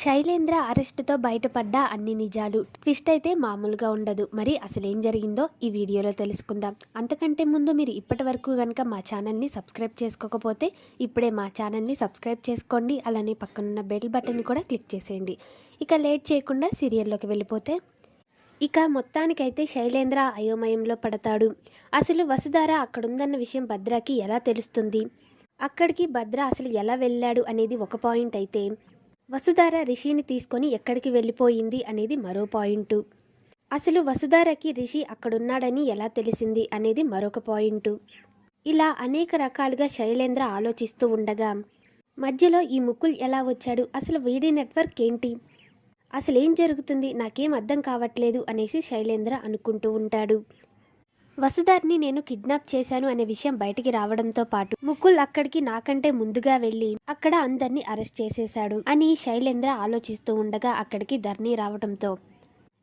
శైలేంద్ర అరెస్టుతో బయటపడ్డ అన్ని నిజాలు. ట్విస్ట్ అయితే మామూలుగా ఉండదు. మరి అసలేం జరిగిందో ఈ వీడియోలో తెలుసుకుందాం. అంతకంటే ముందు మీరు ఇప్పటి వరకు కనుక మా ఛానల్ని సబ్స్క్రైబ్ చేసుకోకపోతే ఇప్పుడే మా ఛానల్ని సబ్స్క్రైబ్ చేసుకోండి. అలానే పక్కనున్న బెల్ బటన్ కూడా క్లిక్ చేసేయండి. ఇక లేట్ చేయకుండా సీరియల్లోకి వెళ్ళిపోతే? ఇక మొత్తానికైతే శైలేంద్ర అయోమయంలో పడతాడు. అసలు వసుధార అక్కడుందన్న విషయం భద్రాకి ఎలా తెలుస్తుంది? అక్కడికి భద్ర అసలు ఎలా వెళ్ళాడు అనేది ఒక పాయింట్ అయితే. వసుధార రిషిని తీసుకొని ఎక్కడికి వెళ్ళిపోయింది అనేది మరో పాయింట్. అసలు వసుధారకి రిషి అక్కడున్నాడని ఎలా తెలిసింది అనేది మరొక పాయింట్. ఇలా అనేక రకాలుగా శైలేంద్ర ఆలోచిస్తూ ఉండగా మధ్యలో ఈ ముకుల్ ఎలా వచ్చాడు? అసలు వీడి నెట్వర్క్ ఏంటి? అసలు ఏం జరుగుతుంది? నాకేం అర్థం కావట్లేదు అనేసి శైలేంద్ర అనుకుంటూ ఉంటాడు. వసుధార్ని నేను కిడ్నాప్ చేశాను అనే విషయం బయటికి రావడంతో పాటు ముకుల్ అక్కడికి నాకంటే ముందుగా వెళ్ళి అక్కడ అందరినీ అరెస్ట్ చేసేశాడు అని శైలేంద్ర ఆలోచిస్తూ ఉండగా అక్కడికి ధర్ని రావడంతో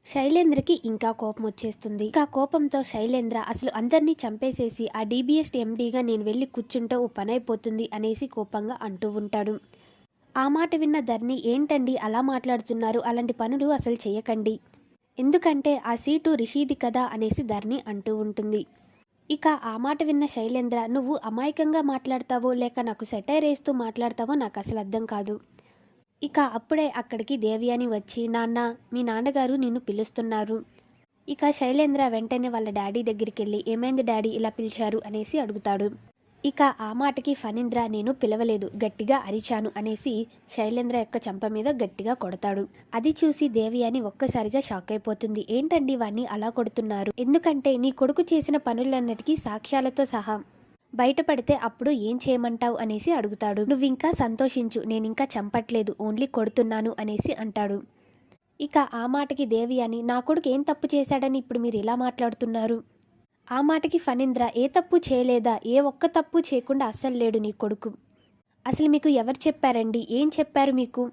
శైలేంద్రకి ఇంకా కోపం వచ్చేస్తుంది. ఇంకా కోపంతో శైలేంద్ర అసలు అందరినీ చంపేసేసి ఆ డీబీఎస్ ఎండీగా నేను వెళ్ళి కూర్చుంటే ఓ పనైపోతుంది అనేసి కోపంగా అంటూ ఉంటాడు. ఆ మాట విన్న ధర్ని ఏంటండి అలా మాట్లాడుతున్నారు? అలాంటి పనులు అసలు చేయకండి. ఎందుకంటే ఆ సీటు రిషీది కదా అనేసి ధర్ని అంటూ ఉంటుంది. ఇక ఆ మాట విన్న శైలేంద్ర నువ్వు అమాయకంగా మాట్లాడతావో లేక నాకు సెటైర్ వేస్తూ మాట్లాడతావో నాకు అసలు అర్థం కాదు. ఇక అప్పుడే అక్కడికి దేవి అని వచ్చి నాన్న మీ నాన్నగారు నిన్ను పిలుస్తున్నారు. ఇక శైలేంద్ర వెంటనే వాళ్ళ డాడీ దగ్గరికి వెళ్ళి ఏమైంది డాడీ ఇలా పిలిచారు? అనేసి అడుగుతాడు. ఇక ఆ మాటకి ఫణీంద్ర నేను పిలవలేదు గట్టిగా అరిచాను అనేసి శైలేంద్ర యొక్క చంప మీద గట్టిగా కొడతాడు. అది చూసి దేవియాని ఒక్కసారిగా షాక్ అయిపోతుంది. ఏంటండి వాణ్ణి అలా కొడుతున్నారు? ఎందుకంటే నీ కొడుకు చేసిన పనులన్నిటికీ సాక్ష్యాలతో సహా బయటపడితే అప్పుడు ఏం చేయమంటావు? అనేసి అడుగుతాడు. నువ్వు ఇంకా సంతోషించు నేను ఇంకా చంపట్లేదు ఓన్లీ కొడుతున్నాను అనేసి అంటాడు. ఇక ఆ మాటకి దేవియాని నా కొడుకు ఏం తప్పు చేశాడని ఇప్పుడు మీరు ఇలా మాట్లాడుతున్నారు? ఆ మాటకి ఫణీంద్ర ఏ తప్పు చేయలేదా ఏ ఒక్క తప్పు చేయకుండా అస్సలు లేడు నీ కొడుకు. అసలు మీకు ఎవరు చెప్పారండి? ఏం చెప్పారు మీకు?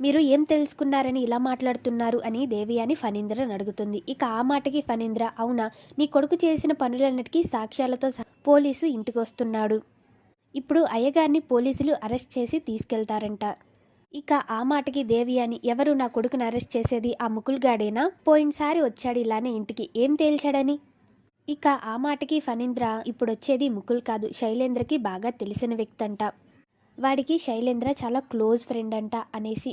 మీరు ఏం తెలుసుకున్నారని ఇలా మాట్లాడుతున్నారు అని దేవియాని ఫణీంద్రను అడుగుతుంది. ఇక ఆ మాటకి ఫణీంద్ర అవునా నీ కొడుకు చేసిన పనులన్నిటికీ సాక్ష్యాలతో పోలీసు ఇంటికి వస్తున్నాడు ఇప్పుడు అయ్యగారిని పోలీసులు అరెస్ట్ చేసి తీసుకెళ్తారంట. ఇక ఆ మాటకి దేవియాని ఎవరు నా కొడుకుని అరెస్ట్ చేసేది? ఆ ముకుల్గాడేనా? పోయినసారి వచ్చాడు ఇలానే ఇంటికి. ఏం తేల్చాడని? ఇక ఆ మాటకి ఫణీంద్ర ఇప్పుడొచ్చేది ముకుల్ కాదు. శైలేంద్రకి బాగా తెలిసిన వ్యక్తి అంట వాడికి శైలేంద్ర చాలా క్లోజ్ ఫ్రెండ్ అంట అనేసి.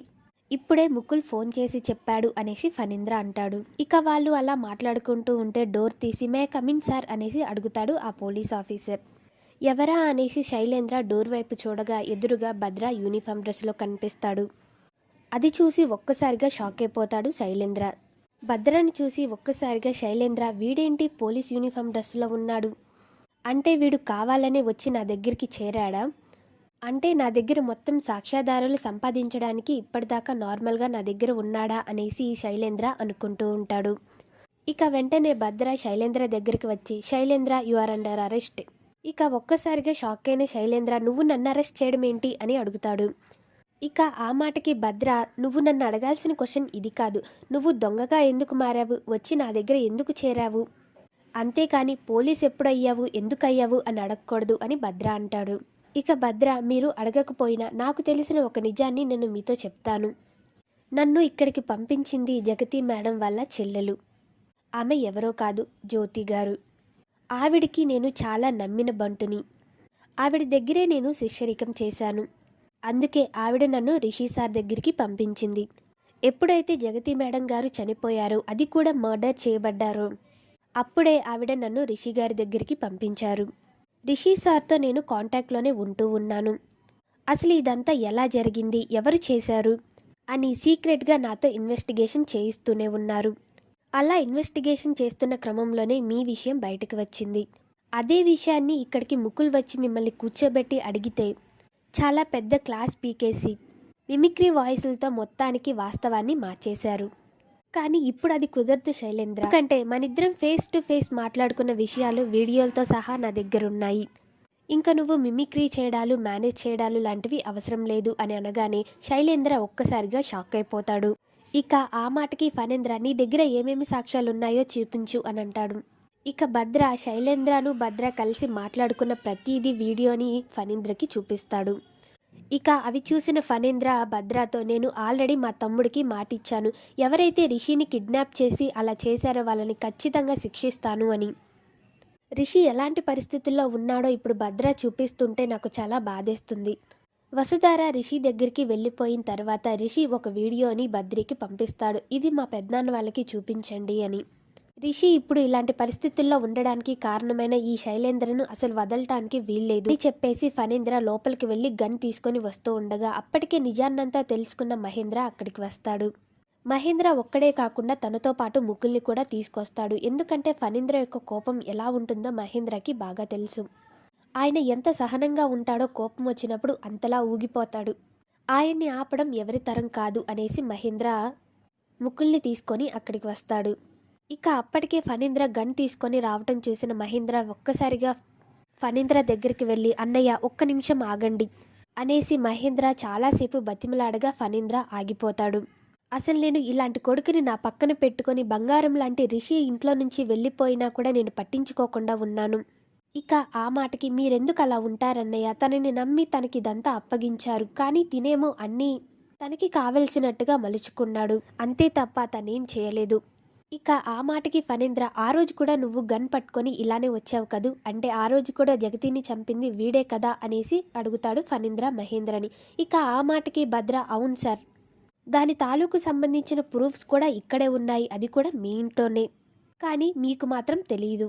ఇప్పుడే ముకుల్ ఫోన్ చేసి చెప్పాడు అనేసి ఫణీంద్ర అంటాడు. ఇక వాళ్ళు అలా మాట్లాడుకుంటూ ఉంటే డోర్ తీసి మే కమిన్ సార్ అనేసి అడుగుతాడు ఆ పోలీస్ ఆఫీసర్. ఎవరా? అనేసి శైలేంద్ర డోర్ వైపు చూడగా ఎదురుగా భద్ర యూనిఫామ్ డ్రెస్లో కనిపిస్తాడు. అది చూసి ఒక్కసారిగా షాక్ అయిపోతాడు శైలేంద్ర. భద్రాన్ని చూసి ఒక్కసారిగా శైలేంద్ర వీడేంటి పోలీస్ యూనిఫామ్ డ్రెస్సులో ఉన్నాడు? అంటే వీడు కావాలనే వచ్చి నా దగ్గరికి చేరాడా? అంటే నా దగ్గర మొత్తం సాక్ష్యాధారాలు సంపాదించడానికి ఇప్పటిదాకా నార్మల్గా నా దగ్గర ఉన్నాడా? అనేసి శైలేంద్ర అనుకుంటూ ఉంటాడు. ఇక వెంటనే భద్ర శైలేంద్ర దగ్గరికి వచ్చి Shailendra you are under arrest ఇక ఒక్కసారిగా షాక్ అయిన శైలేంద్ర నువ్వు నన్ను అరెస్ట్ చేయడం ఏంటి అని అడుగుతాడు. ఇక ఆ మాటకి భద్ర నువ్వు నన్ను అడగాల్సిన క్వశ్చన్ ఇది కాదు. నువ్వు దొంగగా ఎందుకు మారావు? వచ్చి నా దగ్గర ఎందుకు చేరావు? అంతేకాని పోలీస్ ఎప్పుడు అయ్యావు ఎందుకు అయ్యావు అని అడగకూడదు అని భద్ర అంటాడు. ఇక భద్ర మీరు అడగకపోయినా నాకు తెలిసిన ఒక నిజాన్ని నేను మీతో చెప్తాను. నన్ను ఇక్కడికి పంపించింది జగతి మేడం వల్ల చెల్లెలు. ఆమె ఎవరో కాదు జ్యోతి గారు. ఆవిడికి నేను చాలా నమ్మిన బంటుని. ఆవిడ దగ్గరే నేను శిష్యరికం చేశాను. అందుకే ఆవిడ నన్ను రిషి సార్ దగ్గరికి పంపించింది. ఎప్పుడైతే జగతి మేడం గారు చనిపోయారో అది కూడా మర్డర్ చేయబడ్డారో. అప్పుడే ఆవిడ నన్ను రిషి గారి దగ్గరికి పంపించారు. రిషి సార్తో నేను కాంటాక్ట్లోనే ఉంటూ ఉన్నాను. అసలు ఇదంతా ఎలా జరిగింది? ఎవరు చేశారు? అని సీక్రెట్గా నాతో ఇన్వెస్టిగేషన్ చేయిస్తూనే ఉన్నారు. అలా ఇన్వెస్టిగేషన్ చేస్తున్న క్రమంలోనే మీ విషయం బయటకు వచ్చింది. అదే విషయాన్ని ఇక్కడికి ముకుల్ వచ్చి మిమ్మల్ని కూర్చోబెట్టి అడిగితే చాలా పెద్ద క్లాస్ పీకేసి మిమిక్రీ వాయిస్లతో మొత్తానికి వాస్తవాన్ని మార్చేశారు. కానీ ఇప్పుడు అది కుదరదు శైలేంద్ర. ఎందుకంటే మనిద్దరం ఫేస్ టు ఫేస్ మాట్లాడుకున్న విషయాలు వీడియోలతో సహా నా దగ్గర ఉన్నాయి ఇంకా నువ్వు మిమిక్రీ చేయడాలు మేనేజ్ చేయడాలు లాంటివి అవసరం లేదు అని అనగానే శైలేంద్ర ఒక్కసారిగా షాక్ అయిపోతాడు. ఇక ఆ మాటకి ఫనేంద్ర నీ దగ్గర ఏమేమి సాక్ష్యాలు ఉన్నాయో చూపించు అని అంటాడు. ఇక భద్ర శైలేంద్రను భద్ర కలిసి మాట్లాడుకున్న ప్రతిదీ వీడియోని ఫణీంద్రకి చూపిస్తాడు. ఇక అవి చూసిన ఫణేంద్ర భద్రతో నేను ఆల్రెడీ మా తమ్ముడికి మాటిచ్చాను. ఎవరైతే రిషిని కిడ్నాప్ చేసి అలా చేశారో వాళ్ళని ఖచ్చితంగా శిక్షిస్తాను అని. రిషి ఎలాంటి పరిస్థితుల్లో ఉన్నాడో ఇప్పుడు భద్ర చూపిస్తుంటే నాకు చాలా బాధేస్తుంది. వసుధార రిషి దగ్గరికి వెళ్ళిపోయిన తర్వాత రిషి ఒక వీడియోని భద్రికి పంపిస్తాడు. ఇది మా పెద్దనాన్న వాళ్ళకి చూపించండి అని. రిషి ఇప్పుడు ఇలాంటి పరిస్థితుల్లో ఉండడానికి కారణమైన ఈ శైలేంద్రను అసలు వదలటానికి వీల్లేదు. అని చెప్పేసి ఫణీంద్ర లోపలికి వెళ్ళి గన్ తీసుకొని వస్తూ ఉండగా అప్పటికే నిజాన్నంతా తెలుసుకున్న మహేంద్ర అక్కడికి వస్తాడు. మహేంద్ర ఒక్కడే కాకుండా తనతో పాటు ముకుల్ని కూడా తీసుకొస్తాడు. ఎందుకంటే ఫణీంద్ర యొక్క కోపం ఎలా ఉంటుందో మహేంద్రకి బాగా తెలుసు. ఆయన ఎంత సహనంగా ఉంటాడో కోపం వచ్చినప్పుడు అంతలా ఊగిపోతాడు. ఆయన్ని ఆపడం ఎవరి తరం కాదు అనేసి మహేంద్ర ముకుల్ని తీసుకొని అక్కడికి వస్తాడు. ఇక అప్పటికే ఫణీంద్ర గన్ తీసుకొని రావటం చూసిన మహేంద్ర ఒక్కసారిగా ఫణీంద్ర దగ్గరికి వెళ్ళి అన్నయ్య ఒక్క నిమిషం ఆగండి అనేసి మహేంద్ర చాలాసేపు బతిమలాడగా ఫణీంద్ర ఆగిపోతాడు. అసలు నేను ఇలాంటి కొడుకుని నా పక్కన పెట్టుకొని బంగారం లాంటి రిషి ఇంట్లో నుంచి వెళ్ళిపోయినా కూడా నేను పట్టించుకోకుండా ఉన్నాను. ఇక ఆ మాటకి మీరెందుకు అలా ఉంటారన్నయ్య? తనని నమ్మి తనకి ఇదంతా అప్పగించారు. కానీ తినేమో అన్నీ తనకి కావలసినట్టుగా మలుచుకున్నాడు. అంతే తప్ప తనేం చేయలేదు. ఇక ఆ మాటకి ఫణేంద్ర ఆ రోజు కూడా నువ్వు గన్ పట్టుకొని ఇలానే వచ్చావు కదూ? అంటే ఆ రోజు కూడా జగతిని చంపింది వీడే కదా? అనేసి అడుగుతాడు ఫణీంద్ర మహేంద్రని. ఇక ఆ మాటకి భద్ర అవును సార్. దాని తాలూకు సంబంధించిన ప్రూఫ్స్ కూడా ఇక్కడే ఉన్నాయి. అది కూడా మీ ఇంట్లోనే. కానీ మీకు మాత్రం తెలియదు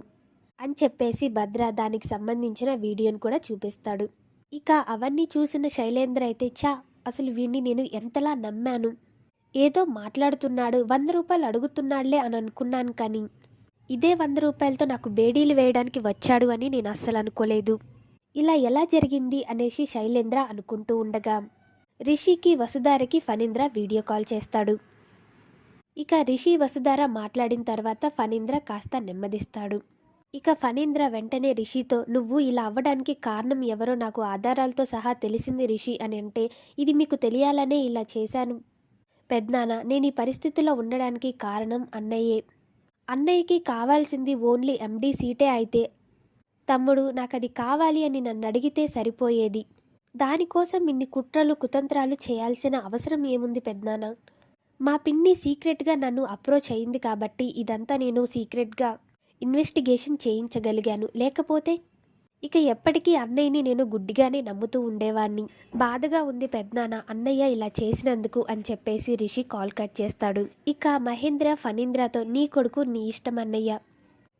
అని చెప్పేసి భద్ర దానికి సంబంధించిన వీడియోను కూడా చూపిస్తాడు. ఇక అవన్నీ చూసిన శైలేంద్ర అయితే చా అసలు వీడిని నేను ఎంతలా నమ్మాను? ఏదో మాట్లాడుతున్నాడు వంద రూపాయలు అడుగుతున్నాడులే అని అనుకున్నాను కానీ ఇదే వంద రూపాయలతో నాకు బేడీలు వేయడానికి వచ్చాడు అని నేను అస్సలు అనుకోలేదు. ఇలా ఎలా జరిగింది అనేసి శైలేంద్ర అనుకుంటూ ఉండగా రిషికి వసుధారకి ఫణీంద్ర వీడియో కాల్ చేస్తాడు. ఇక రిషి వసుధార మాట్లాడిన తర్వాత ఫణీంద్ర కాస్త నెమ్మదిస్తాడు. ఇక ఫణీంద్ర వెంటనే రిషితో నువ్వు ఇలా అవ్వడానికి కారణం ఎవరో నాకు ఆధారాలతో సహా తెలిసింది రిషి అని అంటే ఇది మీకు తెలియాలనే ఇలా చేశాను. పెద్దనాన్న నేను ఈ పరిస్థితిలో ఉండడానికి కారణం అన్నయ్యే. అన్నయ్యకి కావాల్సింది ఓన్లీ ఎండీ సీటే అయితే. తమ్ముడు నాకు అది కావాలి అని నన్ను అడిగితే సరిపోయేది. దానికోసం ఇన్ని కుట్రలు కుతంత్రాలు చేయాల్సిన అవసరం ఏముంది పెద్దనాన్న? మా పిన్ని సీక్రెట్గా నన్ను అప్రోచ్ అయింది కాబట్టి ఇదంతా నేను సీక్రెట్గా ఇన్వెస్టిగేషన్ చేయించగలిగాను. లేకపోతే ఇక ఎప్పటికీ అన్నయ్యని నేను గుడ్డిగానే నమ్ముతూ ఉండేవాణ్ణి. బాధగా ఉంది పెద్దనాన్న అన్నయ్య ఇలా చేసినందుకు అని చెప్పేసి రిషి కాల్ కట్ చేస్తాడు. ఇక మహేంద్ర ఫణీంద్రతో నీ కొడుకు నీ ఇష్టం అన్నయ్య.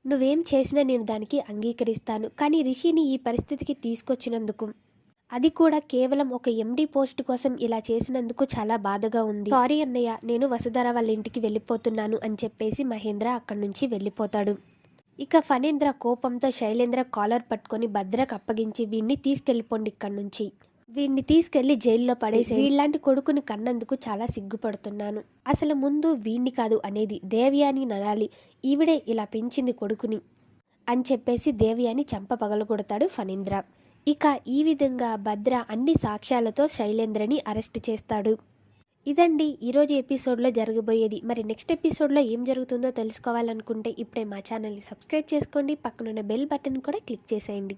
నువ్వేం చేసినా నేను దానికి అంగీకరిస్తాను. కానీ రిషిని ఈ పరిస్థితికి తీసుకొచ్చినందుకు. అది కూడా కేవలం ఒక ఎండి పోస్ట్ కోసం ఇలా చేసినందుకు చాలా బాధగా ఉంది. సారీ అన్నయ్య నేను వసుధర వాళ్ళ ఇంటికి వెళ్ళిపోతున్నాను అని చెప్పేసి మహేంద్ర అక్కడి నుంచి వెళ్ళిపోతాడు. ఇక ఫణేంద్ర కోపంతో శైలేంద్ర కాలర్ పట్టుకొని భద్రకు అప్పగించి వీడిని తీసుకెళ్ళిపోండి ఇక్కడి నుంచి. వీడిని తీసుకెళ్ళి జైల్లో పడేసి వీళ్ళంటి కొడుకుని కన్నందుకు చాలా సిగ్గుపడుతున్నాను. అసలు ముందు వీణ్ణి కాదు అనేది దేవ్యాని నడాలి ఈవిడే ఇలా పెంచింది కొడుకుని అని చెప్పేసి దేవ్యాని చంప పగలగొడతాడు ఫణీంద్ర. ఇక ఈ విధంగా భద్ర అన్ని సాక్ష్యాలతో శైలేంద్రని అరెస్ట్ చేస్తాడు. ఇదండి ఈరోజు ఎపిసోడ్లో జరగబోయేది. మరి నెక్స్ట్ ఎపిసోడ్లో ఏం జరుగుతుందో తెలుసుకోవాలనుకుంటే ఇప్పుడే మా ఛానల్ని సబ్స్క్రైబ్ చేసుకోండి. పక్కనున్న బెల్ బటన్ కూడా క్లిక్ చేసేయండి.